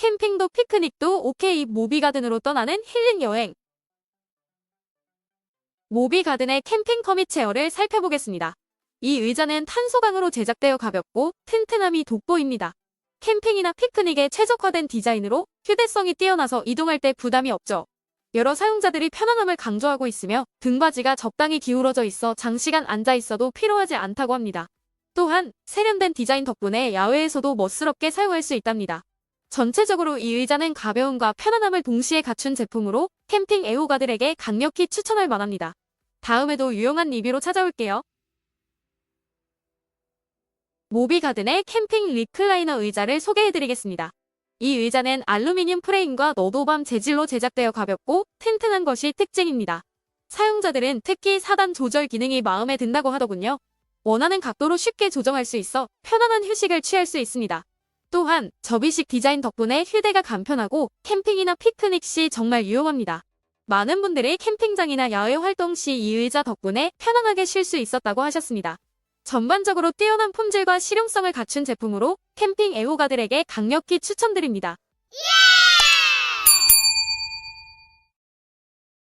캠핑도 피크닉도 오케이 모비가든으로 떠나는 힐링 여행. 모비가든의 캠핑 커밋 체어를 살펴보겠습니다. 이 의자는 탄소강으로 제작되어 가볍고 튼튼함이 돋보입니다. 캠핑이나 피크닉에 최적화된 디자인으로 휴대성이 뛰어나서 이동할 때 부담이 없죠. 여러 사용자들이 편안함을 강조하고 있으며 등받이가 적당히 기울어져 있어 장시간 앉아 있어도 피로하지 않다고 합니다. 또한 세련된 디자인 덕분에 야외에서도 멋스럽게 사용할 수 있답니다. 전체적으로 이 의자는 가벼움과 편안함을 동시에 갖춘 제품으로 캠핑 애호가들에게 강력히 추천할 만합니다. 다음에도 유용한 리뷰로 찾아올게요. 모비가든의 캠핑 리클라이너 의자를 소개해드리겠습니다. 이 의자는 알루미늄 프레임과 너도밤 재질로 제작되어 가볍고 튼튼한 것이 특징입니다. 사용자들은 특히 4단 조절 기능이 마음에 든다고 하더군요. 원하는 각도로 쉽게 조정할 수 있어 편안한 휴식을 취할 수 있습니다. 또한 접이식 디자인 덕분에 휴대가 간편하고 캠핑이나 피크닉 시 정말 유용합니다. 많은 분들이 캠핑장이나 야외 활동 시 이 의자 덕분에 편안하게 쉴 수 있었다고 하셨습니다. 전반적으로 뛰어난 품질과 실용성을 갖춘 제품으로 캠핑 애호가들에게 강력히 추천드립니다.